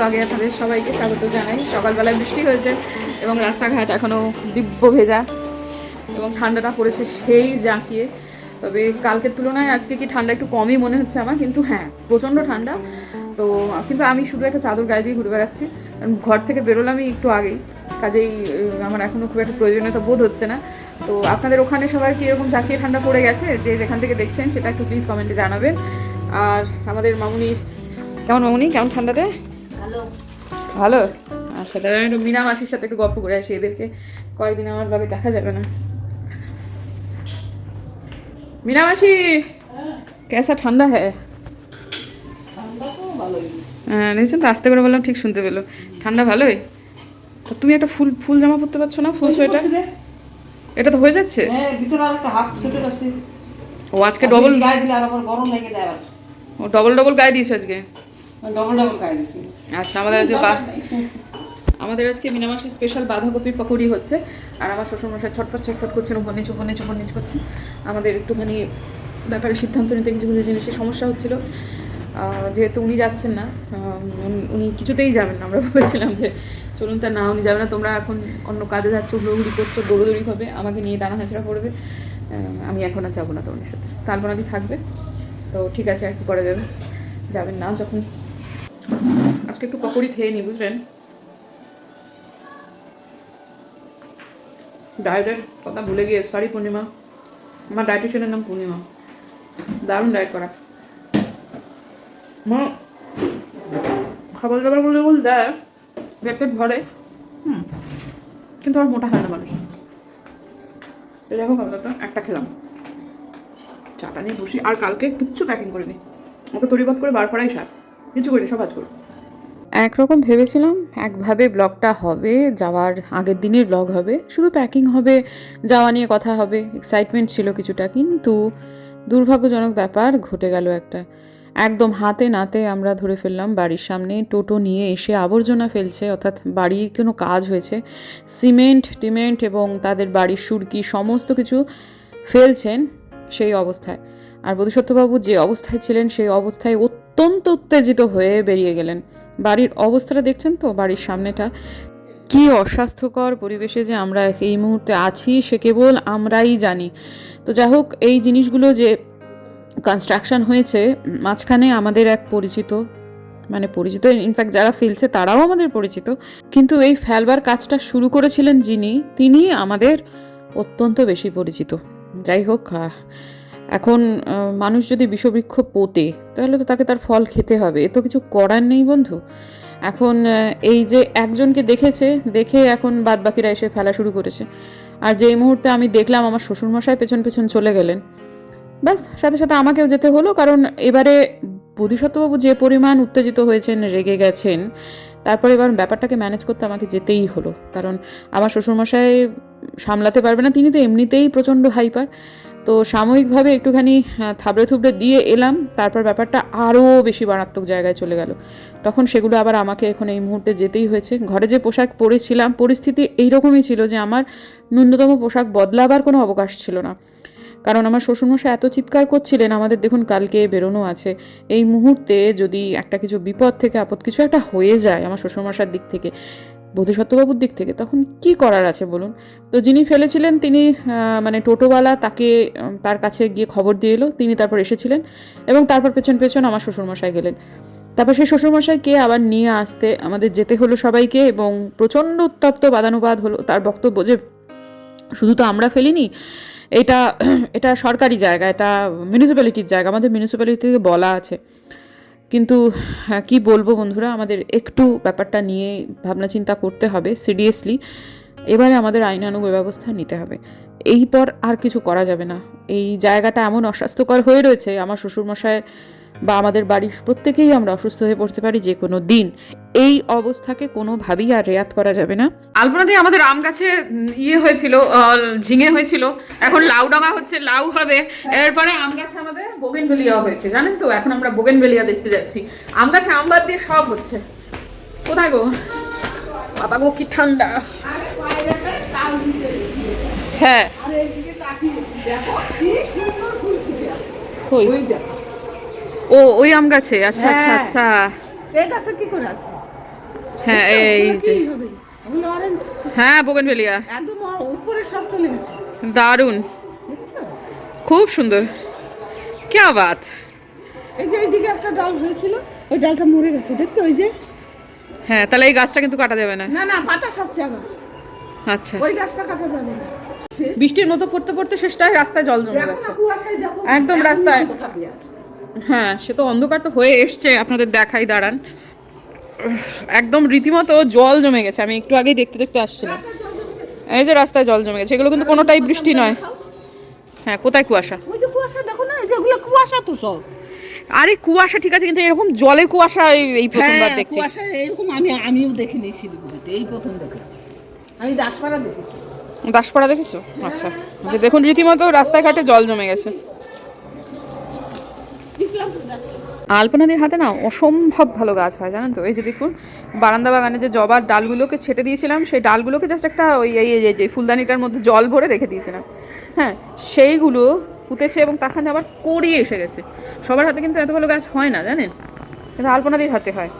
ব্লগে আপনাদের সবাইকে স্বাগত জানাই। সকালবেলায় বৃষ্টি হয়েছে এবং রাস্তাঘাট এখনও দিব্য ভেজা এবং ঠান্ডাটা পড়েছে সেই জাঁকিয়ে। তবে কালকের তুলনায় আজকে কি ঠান্ডা একটু কমই মনে হচ্ছে আমার? কিন্তু হ্যাঁ প্রচণ্ড ঠান্ডা। তো কিন্তু আমি শুধু একটা চাদর গায়ে দিয়ে ঘুরে বেড়াচ্ছি। ঘর থেকে বেরোলামই একটু আগেই। কাজেই আমার এখনও খুব একটা প্রয়োজনীয়তা বোধ হচ্ছে না। তো আপনাদের ওখানে সবার কি এরকম জাঁকিয়ে ঠান্ডা পড়ে গেছে? যে যেখান থেকে দেখছেন সেটা একটু প্লিজ কমেন্টে জানাবেন। আর আমাদের মামুনির কেমন মামুনি? কেমন ঠান্ডাটা? ভালো। আচ্ছা তাহলে আমি একটু মিনা মাসির সাথে একটু গল্প করে আসি এদেরকে কয়েকদিন আমার বাগে দেখা যাবে না। মিনা মাসি! কেসা ঠান্ডা হ্যাঁ? হ্যাঁ দেখছেন তো আস্তে করে বললাম ঠিক শুনতে পেল। ঠান্ডা ভালোই? তো তুমি একটা ফুল ফুল জামা পরতে পারছ না ফুল সোয়েটার? এটা তো হয়ে যাচ্ছে? হ্যাঁ ভিতরে আর একটা হাফ সোয়েটার আছে। ও আজকে ডবল গায়ে দিলে আর আবার গরম লেগে যায় আর ও ডবল ডবল গায়ে দিয়েছ আজকে? দিছি আচ্ছা আমাদের আজকে আমাদের আজকে মিনামাসের স্পেশাল বাঁধাকপির পকোড়ি হচ্ছে। আর আমার শ্বশুরমশাই ছটফট ছটফট করছেন উপর নিচ উপর নিচ উপর নিচ করছে আমাদের একটুখানি ব্যাপারে সিদ্ধান্ত নিতে কিছু কিছু জিনিসের সমস্যা হচ্ছিল। যেহেতু উনি যাচ্ছেন না উনি- কিছুতেই যাবেন না। আমরা বলেছিলাম যে চলুন তা না উনি যাবে না। তোমরা এখন অন্য কাজে যাচ্ছ দৌড়ি করছ দৌড়দৌড়ি হবে আমাকে নিয়ে টানা হাঁচড়া করবে আমি এখন আর যাব না তোমাদের সাথে। তালপনাদি থাকবে। তো ঠিক আছে আর কি করা যাবে? যাবেন না যখন আজকে একটু পকোড়ি খেয়ে নি বুঝলেন? ডায়েটের কথা ভুলে গিয়ে সরি পূর্ণিমা। আমার ডায়েটিশিয়ানের নাম পূর্ণিমা। দারুণ ডায়েট করা। মা খাবার দাবার বলে বল দেয় পেট ভরে। হুম। কিন্তু আমার মোটা হয় না মানুষ। তো দেখো খাবারটা একটা খেলাম। চাটা নিয়ে বসি। আর কালকে কিচ্ছু প্যাকিং করিনি। ওকে তরিবাদ করে বার করাই সার। কিছু করিনি সব আজ করো। একরকম ভেবেছিলাম, একভাবে ব্লগটা হবে, যাওয়ার আগের দিনের ব্লগ হবে, শুধু প্যাকিং হবে, যাওয়া নিয়ে কথা হবে এক্সাইটমেন্ট ছিল কিছুটা, কিন্তু দুর্ভাগ্যজনক ব্যাপার ঘটে গেল একটা। একদম হাতে নাতে আমরা ধরে ফেললাম, বাড়ির সামনে টোটো নিয়ে এসে আবর্জনা ফেলছে, অর্থাৎ বাড়ির কোনো কাজ হয়েছে। সিমেন্ট, টিমেন্ট এবং তাদের বাড়ির সুরকি সমস্ত কিছু ফেলছেন সেই অবস্থায়। আর বোধিসত্ত্ববাবু যে অবস্থায় ছিলেন, সেই অবস্থায় অত্যন্ত উত্তেজিত হয়ে বেরিয়ে গেলেন। বাড়ির অবস্থাটা দেখছেন তো? বাড়ির সামনেটা। কি অস্বাস্থ্যকর পরিবেশে যে আমরা এই মুহূর্তে আছি, সে কেবল আমরাই জানি। তো যাই হোক, এই জিনিসগুলো যে কনস্ট্রাকশন হয়েছে, মাঝখানে আমাদের এক পরিচিত মানে পরিচিত ইনফ্যাক্ট যারা ফেলছে তারাও আমাদের পরিচিত। কিন্তু এই ফেলবার কাজটা শুরু করেছিলেন যিনি তিনি আমাদের অত্যন্ত বেশি পরিচিত। যাই হোক এখন মানুষ যদি বিষবৃক্ষ পোতে, তাহলে তো তাকে তার ফল খেতে হবে। এ তো কিছু করার নেই বন্ধু। এখন এই যে একজনকে দেখেছে, দেখে এখন বাদবাকিরা এসে ফেলা শুরু করেছে। আর যেই মুহূর্তে আমি দেখলাম আমার শ্বশুরমশাই পেছন পেছন চলে গেলেন, ব্যাস, সাথে সাথে আমাকেও যেতে হলো। কারণ এবারে বোধিসত্ত্ববাবু যে পরিমাণ উত্তেজিত হয়েছেন, রেগে গেছেন, তারপরে এবার ব্যাপারটাকে ম্যানেজ করতে আমাকে যেতেই হলো। কারণ আমার শ্বশুরমশাই সামলাতে পারবে না, তিনি তো এমনিতেই প্রচণ্ড হাইপার। তো সাময়িকভাবে একটুখানি থাবড়ে থুবড়ে দিয়ে এলাম, তারপর ব্যাপারটা আরও বেশি মারাত্মক জায়গায় চলে গেল। তখন সেগুলো আবার আমাকে এখন এই মুহূর্তে যেতেই হয়েছে। ঘরে যে পোশাক পরেছিলাম, পরিস্থিতি এইরকমই ছিল যে আমার ন্যূনতম পোশাক বদলাবার কোনো অবকাশ ছিল না। কারণ আমার শ্বশুরমশাই এত চিৎকার করছিলেন, আমাদের দেখুন কালকে বেরোনো আছে। এই মুহূর্তে যদি একটা কিছু বিপদ থেকে, আপদ কিছু একটা হয়ে যায় আমার শ্বশুরমশার দিক থেকে বোধিসত্ত্ববাবুর দিক থেকে, তখন কি করার আছে বলুন? তো যিনি ফেলেছিলেন তিনি মানে টোটোওয়ালা তাকে তার কাছে গিয়ে খবর দিয়ে এলো, তিনি তারপর এসেছিলেন এবং তারপর পেছন পেছন আমার শ্বশুরমশাই গেলেন। তারপর সেই শ্বশুরমশাইকে আবার নিয়ে আসতে আমাদের যেতে হলো সবাইকে এবং প্রচণ্ড উত্তপ্ত বাদানুবাদ হলো তার বক্তব্য যে, শুধু তো আমরা ফেলিনি, এটা এটা সরকারি জায়গা, এটা মিউনিসিপ্যালিটির জায়গা, আমাদের মিউনিসিপ্যালিটি থেকে বলা আছে। কিন্তু হ্যাঁ, কি বলব বন্ধুরা আমাদের একটু ব্যাপারটা নিয়ে ভাবনা চিন্তা করতে হবে সিরিয়াসলি এবারে আমাদের আইনানুগ ব্যবস্থা নিতে হবে। এই পর আর কিছু করা যাবে না। এই জায়গাটা এমন অস্বাস্থ্যকর হয়ে রয়েছে আমার শ্বশুরমশায় বা আমাদের বাড়ির প্রত্যেকেই আমরা অসুস্থ হয়ে পড়তে পারি যে কোনো দিন। এই অবস্থাকে কোনোভাবেই আর রেয়াত করা যাবে না। আলপনা দিয়ে আমাদের আম গাছে ইয়ে হয়েছিল ঝিঙে হয়েছিল। এখন লাউ ডাঙা হচ্ছে লাউ হবে। এরপরে আম গাছে আমাদের বোগেনভেলিয়া হয়েছে জানেন তো? এখন আমরা বোগেনভেলিয়া দেখতে যাচ্ছি। আম গাছে আম বাদ দিয়ে সব হচ্ছে। কোথায় গো? বাবা গো কি ঠান্ডা। হ্যাঁ। কই? ও ওই আম গাছে? আচ্ছা আচ্ছা হ্যাঁ। আচ্ছা। এই গাছে কি করে আসবে হ্যাঁ এই যে। হ্যাঁ বোগেনভেলিয়া। একদম উপরে সব চলে গেছে। দারুণ। খুব সুন্দর। কে বাত এই যে এইদিকে একটা ডাল হয়েছিল ওই ডালটা মরে গেছে দেখছ ওই যে? হ্যাঁ তাহলে এই গাছটা কিন্তু কাটা যাবে না। না না পাতা ছাড়ছে আবার। আচ্ছা। ওই গাছটা কাটা যাবে না। বৃষ্টির মতো পড়তে পড়তে শেষটায় রাস্তায় জল জমে গেছে। একদম রাস্তায়। হয়ে। হ্যাঁ সে তো অন্ধকার তো হয়ে এসছে। আপনাদের দেখাই দাঁড়ান। একদম রীতিমতো জল জমে গেছে। আমি একটু আগেই দেখতে দেখতে আসছিলাম। এই যে রাস্তায় জল জমে গেছে। এগুলো কিন্তু কোনোটাই বৃষ্টি নয়। হ্যাঁ কোথায় কুয়াশা? ওই যে কুয়াশা দেখো না এই যে ওগুলো কুয়াশা তো সব। আরে কুয়াশা ঠিক আছে কিন্তু এরকম জলের কুয়াশা এই- প্রথমবার হ্যাঁ দেখছি। কুয়াশা এরকম আমি আমিও দেখিনি শিলিগুড়িতে। এই প্রথম দেখে আমি দাসপাড়া দেখেছি। দাসপাড়া দেখেছ? আচ্ছা। যে দেখুন রীতিমতো রাস্তায় ঘাটে জল জমে গেছে ইসলামপুর গাছ আলপনাদের হাতে না অসম্ভব ভালো গাছ হয়, জানেন তো? এই যে দেখুন, বারান্দা বাগানে যে জবার ডালগুলোকে ছেটে দিয়েছিলাম, সেই ডালগুলোকে জাস্ট একটা ওই এই যে ফুলদানিটার মধ্যে জল ভরে রেখে দিয়েছিলাম। হ্যাঁ সেইগুলো পুঁতেছে এবং তাখানে আবার কড়ি এসে গেছে। সবার হাতে কিন্তু এত ভালো গাছ হয় না, জানেন? কিন্তু আলপনাদির হাতে হয়।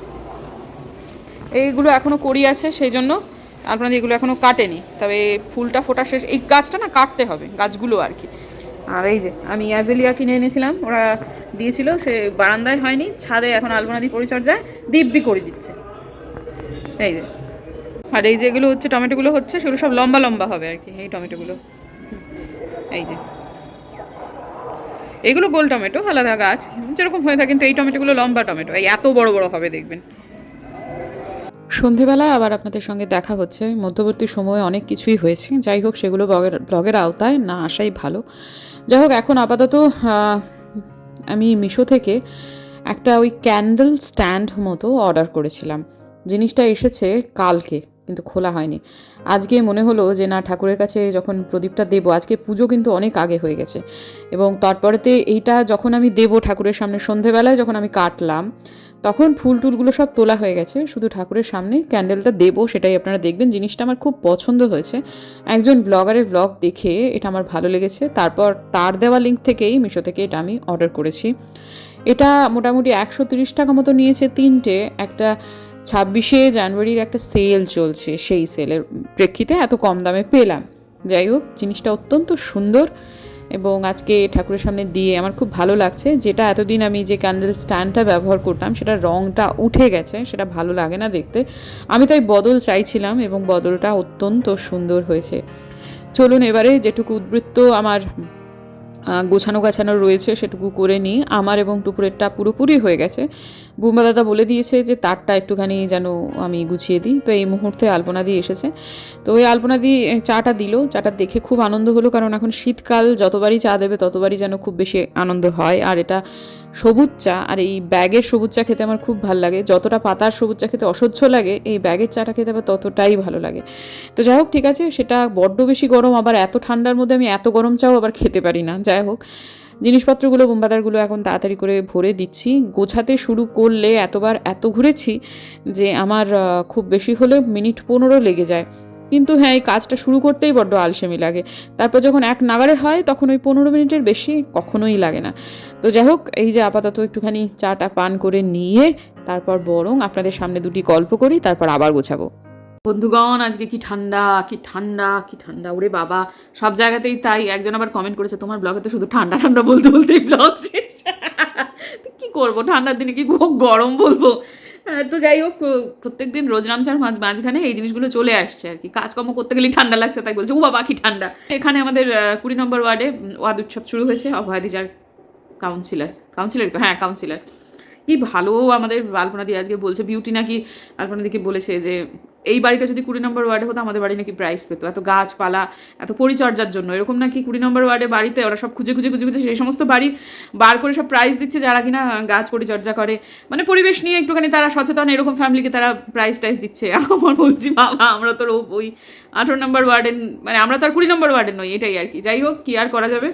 এইগুলো এখনও কড়ি আছে, সেই জন্য আলপনাদি এগুলো এখনও কাটেনি। তবে ফুলটা ফোটা শেষ এই গাছটা না কাটতে হবে, গাছগুলো আর কি। আর এই যে, আমি অ্যাজেলিয়া কিনে এনেছিলাম, ওরা দিয়েছিল, সে বারান্দায় হয়নি, ছাদে এখন আলপনাদি পরিচর্যায় দিব্যি করে দিচ্ছে। এই যে। আর এই যেগুলো হচ্ছে, টমেটোগুলো হচ্ছে, সেগুলো সব লম্বা লম্বা হবে আর কি, এই টমেটোগুলো। এই যে। এইগুলো গোল টমেটো, আলাদা গাছ, যেরকম হয়ে থাকে, কিন্তু এই টমেটোগুলো লম্বা টমেটো, এই এত বড় বড় হবে, দেখবেন। সন্ধেবেলায় আবার আপনাদের সঙ্গে দেখা হচ্ছে। মধ্যবর্তী সময়ে অনেক কিছুই হয়েছে। যাই হোক, সেগুলো ব্লগের ব্লগের আওতায় না আসাই ভালো। যাই হোক, এখন আপাতত আমি মিশো থেকে একটা ওই ক্যান্ডেল স্ট্যান্ড মতো অর্ডার করেছিলাম। জিনিসটা এসেছে কালকে, কিন্তু খোলা হয়নি। আজকে মনে হলো যে না, ঠাকুরের কাছে যখন প্রদীপটা দেবো, আজকে পুজো কিন্তু অনেক আগে হয়ে গেছে। এবং তারপরেতে এইটা যখন আমি দেবো ঠাকুরের সামনে সন্ধেবেলায় যখন আমি কাটলাম, তখন ফুল টুলগুলো সব তোলা হয়ে গেছে। শুধু ঠাকুরের সামনে ক্যান্ডেলটা দেবো সেটাই আপনারা দেখবেন। জিনিসটা আমার খুব পছন্দ হয়েছে। একজন ব্লগারের ব্লগ দেখে এটা আমার ভালো লেগেছে। তারপর তার দেওয়া লিঙ্ক থেকেই মিশো থেকে এটা আমি অর্ডার করেছি। এটা মোটামুটি একশো তিরিশ টাকা মতো নিয়েছে তিনটে। একটা ছাব্বিশে জানুয়ারির একটা সেল চলছে। সেই সেলের প্রেক্ষিতে এত কম দামে পেলাম। যাই হোক, জিনিসটা অত্যন্ত সুন্দর এবং আজকে ঠাকুরের সামনে দিয়ে আমার খুব ভালো লাগছে। যেটা এতদিন আমি যে ক্যান্ডেল স্ট্যান্ডটা ব্যবহার করতাম, সেটা রঙটা উঠে গেছে, সেটা ভালো লাগে না দেখতে। আমি তাই বদল চাইছিলাম এবং বদলটা অত্যন্ত সুন্দর হয়েছে। চলুন এবারে যেটুকু উদ্বৃত্ত আমার গোছানো গাছানো রয়েছে, সেটুকু করে নিই। আমার এবং টুকুরেরটা পুরোপুরি হয়ে গেছে। বুম্বা দাদা বলে দিয়েছে যে, তারটা একটুখানি যেন আমি গুছিয়ে দিই। তো এই মুহূর্তে আলপনা দিয়ে এসেছে। তো ওই আলপনা দিয়ে চাটা দিল। চাটা দেখে খুব আনন্দ হলো, কারণ এখন শীতকাল, যতবারই চা দেবে, ততবারই যেন খুব বেশি আনন্দ হয়। আর এটা সবুজ চা আর এই ব্যাগের সবুজ চা খেতে আমার খুব ভালো লাগে। যতটা পাতার সবুজ চা খেতে অসহ্য লাগে, এই ব্যাগের চাটা খেতে আবার ততটাই ভালো লাগে। তো যাই হোক, ঠিক আছে, সেটা বড্ড বেশি গরম, আবার এত ঠান্ডার মধ্যে আমি এত গরম চাও আবার খেতে পারি না। যাই হোক, জিনিসপত্রগুলো বোম্বাদারগুলো এখন তাড়াতাড়ি করে ভরে দিচ্ছি। গোছাতে শুরু করলে এতবার এত ঘুরেছি যে আমার খুব বেশি হলে মিনিট পনেরো লেগে যায়। কিন্তু হ্যাঁ এই কাজটা শুরু করতেই বড্ড আলসেমি লাগে। তারপর যখন এক নাগারে হয়, তখন ওই পনেরো মিনিটের বেশি কখনোই লাগে না। তো যাই হোক, এই যে আপাতত একটুখানি চাটা পান করে নিয়ে, তারপর বরং আপনাদের সামনে দুটি গল্প করি, তারপর আবার গোছাবো। বন্ধুগণ, আজকে কি ঠান্ডা কি ঠান্ডা কি ঠান্ডা, ওরে বাবা। সব জায়গাতেই তাই, একজন আবার কমেন্ট করেছে, তোমার ব্লগে তো শুধু ঠান্ডা ঠান্ডা বলতে, বলতেই ব্লগ শেষ। কি করব? ঠান্ডার দিনে কি গরম বলব? তো যাই হোক প্রত্যেক দিন রোজরামচার মাঝ, মাঝখানে এই জিনিসগুলো চলে আসছে আর কি। কাজকর্ম করতে গেলে ঠান্ডা লাগছে, তাই বলছে, ও বাবা, কি ঠান্ডা! এখানে আমাদের কুড়ি নম্বর ওয়ার্ডে ওয়াদ উৎসব শুরু হয়েছে, অভয়াদিজার কাউন্সিলর কাউন্সিলর তো হ্যাঁ কাউন্সিলর কি ভালো আমাদের আলপনা আলপনাদি আজকে বলছে বিউটি নাকি আলপনাদিকে বলেছে যে, এই বাড়িটা যদি কুড়ি নম্বর ওয়ার্ডে হতো, আমাদের বাড়ি নাকি প্রাইস পেতো। এত গাছপালা, এত পরিচর্যার জন্য। এরকম নাকি কুড়ি নম্বর ওয়ার্ডে বাড়িতে ওরা সব খুঁজে খুঁজে খুঁজে খুঁজে সেই সমস্ত বাড়ি বার করে সব প্রাইজ দিচ্ছে যারা কিনা গাছ পরিচর্যা করে। মানে পরিবেশ নিয়ে একটুখানি তারা সচেতন, এরকম ফ্যামিলিকে তারা প্রাইজ টাইজ দিচ্ছে। আমার বলছি, বাবা, আমরা তো ওই আঠেরো নম্বর ওয়ার্ডের মানে আমরা তো আর কুড়ি নম্বর ওয়ার্ডের নই, এটাই আর কি। যাই হোক, কি আর করা যাবে?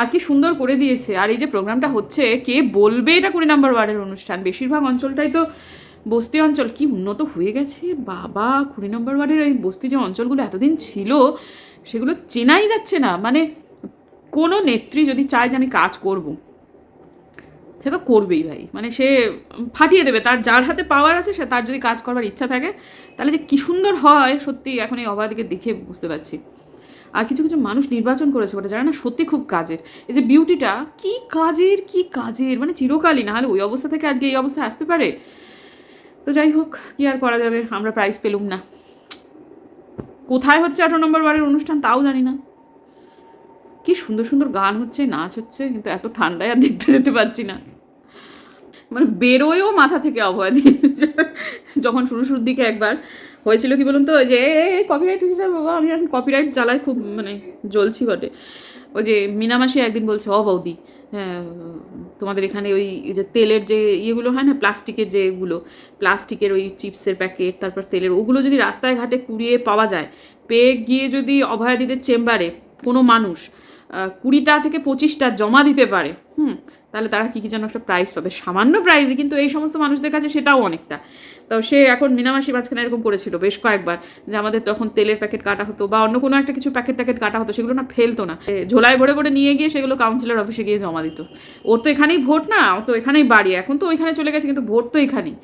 আর কি সুন্দর করে দিয়েছে। আর এই যে প্রোগ্রামটা হচ্ছে, কে বলবে এটা কুড়ি নম্বর ওয়ার্ডের অনুষ্ঠান। বেশিরভাগ অঞ্চলটাই তো বস্তি অঞ্চল। কি উন্নত হয়ে গেছে? বাবা, কুড়ি নম্বর ওয়ার্ডের এই বস্তি যে অঞ্চলগুলো এতদিন ছিল, সেগুলো চেনাই যাচ্ছে না। মানে কোনো নেত্রী যদি চায় যে আমি কাজ করব, সে তো করবেই ভাই। মানে সে ফাটিয়ে দেবে। তার যার হাতে পাওয়ার আছে, সে তার যদি কাজ করবার ইচ্ছা থাকে, তাহলে যে কী সুন্দর হয়, সত্যি এখন এই অবাধকে দেখে বুঝতে পারছি। আর কিছু কিছু মানুষ নির্বাচন করেছে ওটা জানে না সত্যি খুব কাজের। এই যে বিউটিটা, কি কাজের কি কাজের? মানে চিরকালই, না হলে ওই অবস্থা থেকে আজকে এই অবস্থায় আসতে পারে? তো যাই হোক, কি আর করা যাবে? আমরা প্রাইজ পেলুম না। কোথায় হচ্ছে আঠারো নম্বর বারের অনুষ্ঠান তাও জানি না। কি সুন্দর সুন্দর গান হচ্ছে, নাচ হচ্ছে, কিন্তু এত ঠান্ডায় আর দেখতে যেতে পারছি না। মানে বেরোয়ও মাথা থেকে অভয় দিয়ে। যখন শুরু শুরুর দিকে একবার হয়েছিল কি বলুন তো? যে কপিরাইট হিসাবে বাবা, আমি এখন কপিরাইট জ্বালায় খুব মানে জ্বলছি বটে। ওই যে মিনামাসি একদিন বলছে অ বৌদি হ্যাঁ তোমাদের এখানে ওই যে তেলের যে ইয়েগুলো হয় না, প্লাস্টিকের যেগুলো, প্লাস্টিকের ওই চিপসের প্যাকেট, তারপর তেলের, ওগুলো যদি রাস্তায় ঘাটে কুড়িয়ে পাওয়া যায়, পেয়ে গিয়ে যদি অভয়াদিদের চেম্বারে কোনো মানুষ কুড়িটা থেকে পঁচিশটা জমা দিতে পারে, হুম তাহলে তারা কী কী যেন একটা প্রাইজ পাবে? সামান্য প্রাইজে কিন্তু এই সমস্ত মানুষদের কাছে সেটাও অনেকটা। তো সে এখন মিনামাসি মাঝখানে এরকম করেছিল বেশ কয়েকবার, যে আমাদের তখন তেলের প্যাকেট কাটা হতো বা অন্য কোনো একটা কিছু প্যাকেট ট্যাকেট কাটা হতো, সেগুলো না ফেলতো না। ঝোলায় ভরে ভরে নিয়ে গিয়ে সেগুলো কাউন্সিলর অফিসে গিয়ে জমা দিত। ওর তো এখানেই ভোট না, ও তো এখানেই বাড়ি, এখন তো ওইখানে চলে গেছে, কিন্তু ভোট তো এখানেই।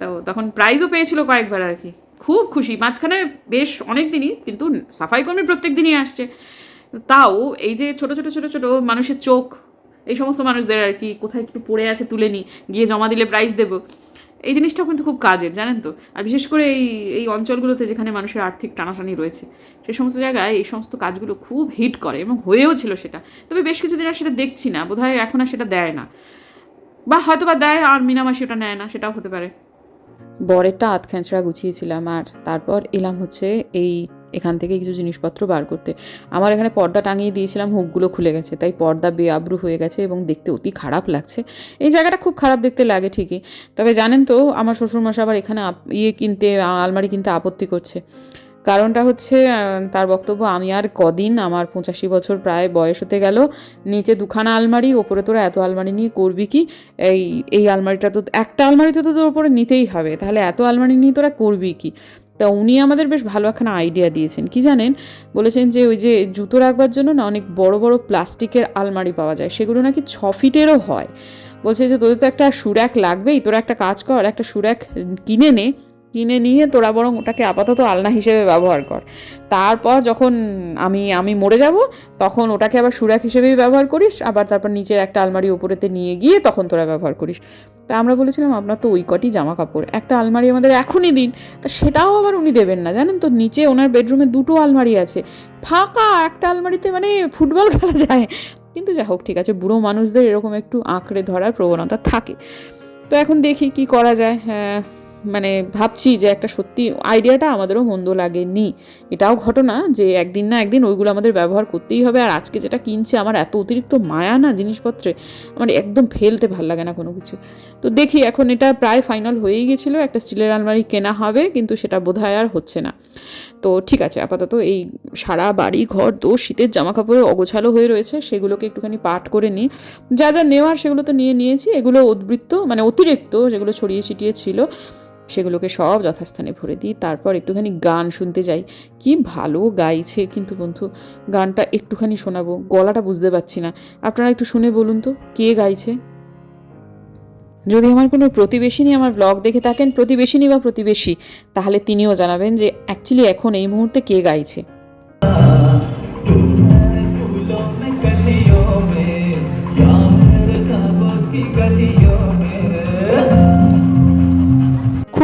তো তখন প্রাইজও পেয়েছিল কয়েকবার আর কি। খুব খুশি। মাঝখানে বেশ অনেক দিনই কিন্তু সাফাই কর্মী প্রত্যেক দিনই আসছে। তাও এই যে ছোট ছোট ছোট ছোট মানুষের চোখ এই সমস্ত মানুষদের আর কি কোথায় একটু পড়ে আছে তুলে নিই গিয়ে জমা দিলে প্রাইজ দেবো। এই জিনিসটাও কিন্তু খুব কাজের, জানেন তো? আর বিশেষ করে এই এই অঞ্চলগুলোতে যেখানে মানুষের আর্থিক টানাটানি রয়েছে, সে সমস্ত জায়গায় এই সমস্ত কাজগুলো খুব হিট করে এবং হয়েও ছিল সেটা। তবে বেশ কিছুদিন আর সেটা দেখছি না, বোধহয় এখন আর সেটা দেয় না। বা হয়তো বা দেয় আর মিনামাসি ওটা নেয় না, সেটাও হতে পারে। বরেরটা আধ খেঁচড়া গুছিয়েছিলাম আর তারপর এলাম হচ্ছে এই এখান থেকে কিছু জিনিসপত্র বার করতে। আমার এখানে পর্দা টাঙিয়ে দিয়েছিলাম, হুকগুলো খুলে গেছে, তাই পর্দা বেআব্রু হয়ে গেছে এবং দেখতে অতি খারাপ লাগছে। এই জায়গাটা খুব খারাপ দেখতে লাগে, ঠিকই। তবে জানেন তো, আমার শ্বশুরমশাই আবার এখানে ইয়ে কিনতে আলমারি কিনতে আপত্তি করছে। কারণটা হচ্ছে তার বক্তব্য, আমি আর কদিন আমার পঁচাশি বছর প্রায় বয়স হতে গেল, নিচে দুখানা আলমারি, ওপরে তোরা এত আলমারি নিয়ে করবি কি? এই এই আলমারিটা তো, একটা আলমারিতে তো তোর ওপরে নিতেই হবে, তাহলে এত আলমারি নিয়ে তোরা করবি কি? তা উনি আমাদের বেশ ভালো একখানা আইডিয়া দিয়েছেন। কি জানেন? বলেছেন যে ওই যে জুতো রাখবার জন্য না অনেক বড় বড় প্লাস্টিকের আলমারি পাওয়া যায়। সেগুলো নাকি ছ ফিটেরও হয়। বলছে যে তোদের তো একটা সুরাক লাগবেই, তোরা একটা কাজ কর, একটা সুরাক কিনে নে, কিনে নিয়ে তোরা বরং ওটাকে আপাতত আলনা হিসেবে ব্যবহার কর। তারপর যখন আমি আমি মরে যাব, তখন ওটাকে আবার সুরাক হিসেবেই ব্যবহার করিস, আবার তারপর নিচের একটা আলমারি ওপরেতে নিয়ে গিয়ে তখন তোরা ব্যবহার করিস। তা আমরা বলেছিলাম, আপনার তো ওই কটি জামা কাপড় একটা আলমারি আমাদের এখনই দিন। তা সেটাও আবার উনি দেবেন না, জানেন তো? নিচে ওনার বেডরুমে দুটো আলমারি আছে, ফাঁকা একটা আলমারিতে মানে ফুটবল খেলা যায়। কিন্তু যা হোক, ঠিক আছে, বুড়ো মানুষদের এরকম একটু আঁকড়ে ধরার প্রবণতা থাকে। তো এখন দেখি কি করা যায় হ্যাঁ। মানে ভাবছি যে একটা সত্যি আইডিয়াটা আমাদেরও মন্দ লাগেনি। এটাও ঘটনা যে একদিন না একদিন ওইগুলো আমাদের ব্যবহার করতেই হবে আর আজকে যেটা কিনছে আমার এত অতিরিক্ত মায়া না জিনিসপত্রে আমার একদম ফেলতে ভালো লাগে না কোনো কিছু। তো দেখি এখন এটা প্রায় ফাইনাল হয়েই গেছিল, একটা স্টিলের আলমারি কেনা হবে কিন্তু সেটা বোধহয় আর হচ্ছে না। তো ঠিক আছে, আপাতত এই সারা বাড়ি, ঘর তো শীতের জামা কাপড়ে অগোছালো হয়ে রয়েছে, সেগুলোকে একটুখানি পাট করে নিই। যা যা নেওয়ার সেগুলো তো নিয়ে নিয়েছি, এগুলো উদ্বৃত্ত মানে অতিরিক্ত যেগুলো ছড়িয়ে ছিটিয়ে ছিল। সেগুলোকে সব যথাস্থানে ভরে দিই, তারপর একটুখানি গান শুনতে যাই। কি ভালো গাইছে কিন্তু বন্ধু, গানটা একটুখানি শোনাবো, গলাটা বুঝতে পারছি না। আপনারা একটু শুনে বলুন তো, কে গাইছে? যদি আমার কোনো প্রতিবেশিনী আমার ব্লগ দেখে থাকেন, প্রতিবেশিনী বা প্রতিবেশী, তাহলে তিনিও জানাবেন যে অ্যাকচুয়ালি এখন এই মুহূর্তে কে গাইছে।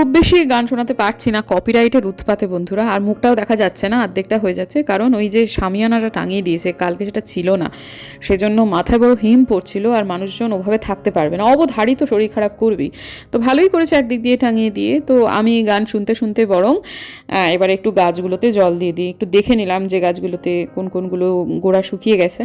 খুব বেশি গান শোনাতে পারছি না কপিরাইটের উৎপাতে বন্ধুরা। আর মুখটাও দেখা যাচ্ছে না অর্ধেকটা হয়ে যাচ্ছে। কারণ ওই যে সামিয়ানাটা টাঙিয়ে দিয়েছে, কালকে সেটা ছিল না। সেজন্য মাথায় বড় হিম পড়ছিল আর মানুষজন ওভাবে থাকতে পারবে না। অবধারিত শরীর খারাপ করবি। তো ভালোই করেছে একদিক দিয়ে টাঙিয়ে দিয়ে। তো আমি গান শুনতে শুনতে বরং এবারে একটু গাছগুলোতে জল দিয়ে দিই একটু দেখে নিলাম যে গাছগুলোতে কোন কোনগুলো গোড়া শুকিয়ে গেছে।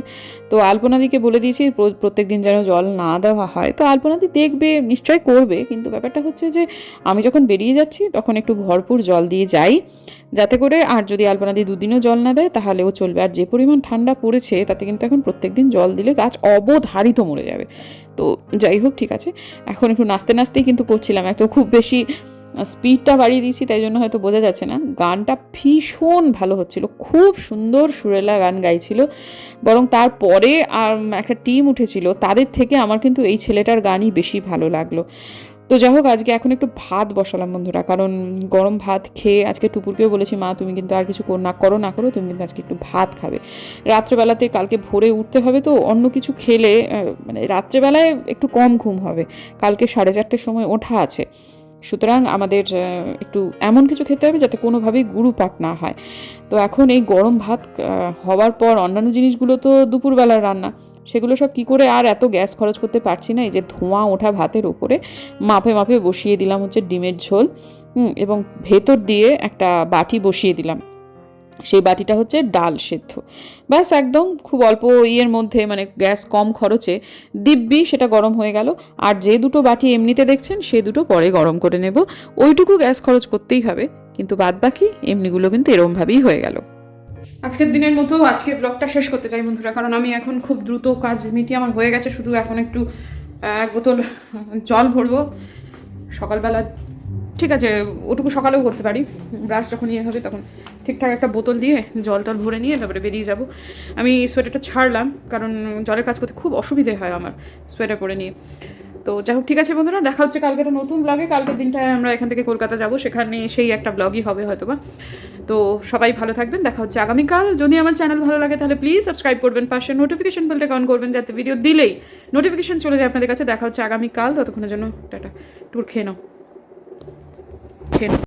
তো আলপনাদিকে বলে দিয়েছি প্রত্যেক দিন যেন জল না দেওয়া হয়। তো আলপনাদি দেখবে, নিশ্চয় করবে। কিন্তু ব্যাপারটা হচ্ছে যে, আমি যখন বেরিয়ে যাচ্ছি, তখন একটু ভরপুর জল দিয়ে যাই। যাতে করে আর যদি আলপনা দিয়ে দুদিনও জল না দেয় তাহলেও চলবে। আর যে পরিমাণ ঠান্ডা পড়েছে, তাতে কিন্তু এখন প্রত্যেক দিন জল দিলে গাছ অবধারিত মরে যাবে। তো যাই হোক, ঠিক আছে। এখন একটু নাচতে নাচতেই কিন্তু করছিলাম। এত খুব বেশি স্পিডটা বাড়িয়ে দিয়েছি, তাই জন্য হয়তো বোঝা যাচ্ছে না। গানটা ভীষণ ভালো হচ্ছিল। খুব সুন্দর সুরেলা গান গাইছিল। বরং তারপরে আর একটা টিম উঠেছিল। তাদের থেকে আমার কিন্তু এই ছেলেটার গানই বেশি ভালো লাগল। তো যাই হোক, আজকে এখন একটু ভাত বসালাম বন্ধুরা, কারণ গরম ভাত খেয়ে আজকে টুপুরকেও বলেছি, মা, তুমি কিন্তু আর কিছু না করো না করো, তুমি কিন্তু আজকে একটু ভাত খাবে। রাত্রেবেলাতে কালকে ভোরে উঠতে হবে তো, অন্য কিছু খেলে মানে রাত্রেবেলায় একটু কম ঘুম হবে, কালকে সাড়ে চারটের সময় ওঠা আছে। সুতরাং আমাদের একটু এমন কিছু খেতে হবে যাতে কোনোভাবেই গুরু পাক না হয়। তো এখন এই গরম ভাত হওয়ার পর অন্যান্য জিনিসগুলো তো দুপুরবেলার রান্না সেগুলো সব কি করে আর এত গ্যাস খরচ করতে পারছি না? এই যে ধোঁয়া ওঠা ভাতের ওপরে মাপে মাপে বসিয়ে দিলাম হচ্ছে ডিমের ঝোল এবং ভেতর দিয়ে একটা বাটি বসিয়ে দিলাম। সেই বাটিটা হচ্ছে ডাল সেদ্ধ। ব্যাস একদম খুব অল্প ইয়ের মধ্যে মানে গ্যাস কম খরচে দিব্যি সেটা গরম হয়ে গেল। আর যে দুটো বাটি এমনিতে দেখছেন, সে দুটো পরে গরম করে নেব। ওইটুকু গ্যাস খরচ করতেই হবে, কিন্তু বাদ বাকি এমনিগুলো কিন্তু এরমভাবেই হয়ে গেল। আজকের দিনের মতো আজকে ব্লগটা শেষ করতে চাই বন্ধুরা, কারণ আমি এখন খুব দ্রুত কাজ মিটি আমার হয়ে গেছে, শুধু এখন একটু এক বোতল জল ভরবো। সকালবেলা, ঠিক আছে, ওটুকু সকালেও করতে পারি। ব্রাশ যখন ইয়ে হবে তখন ঠিকঠাক একটা বোতল দিয়ে জল টল ভরে নিয়ে তারপরে বেরিয়ে যাব। আমি সোয়েটারটা ছাড়লাম, কারণ জলের কাজ করতে খুব অসুবিধে হয় আমার সোয়েটার পরে নিয়ে। তো যাই হোক, ঠিক আছে বন্ধুরা, দেখা হচ্ছে কালকে একটা নতুন ব্লগে কালকের দিনটায় আমরা এখান থেকে কলকাতা যাব, সেখানে সেই একটা ব্লগই হবে হয়তোবা। তো সবাই ভালো থাকবেন, দেখা হচ্ছে আগামীকাল। যদি আমার চ্যানেল ভালো লাগে তাহলে প্লিজ সাবস্ক্রাইব করবেন, পাশে নোটিফিকেশন বেলটা অন করবেন, যাতে ভিডিও দিলেই নোটিফিকেশন চলে যায় আপনাদের কাছে। দেখা হচ্ছে আগামীকাল, ততক্ষণের জন্য টাটা। টুর খেয়ে নাও। খেয়ে নাও।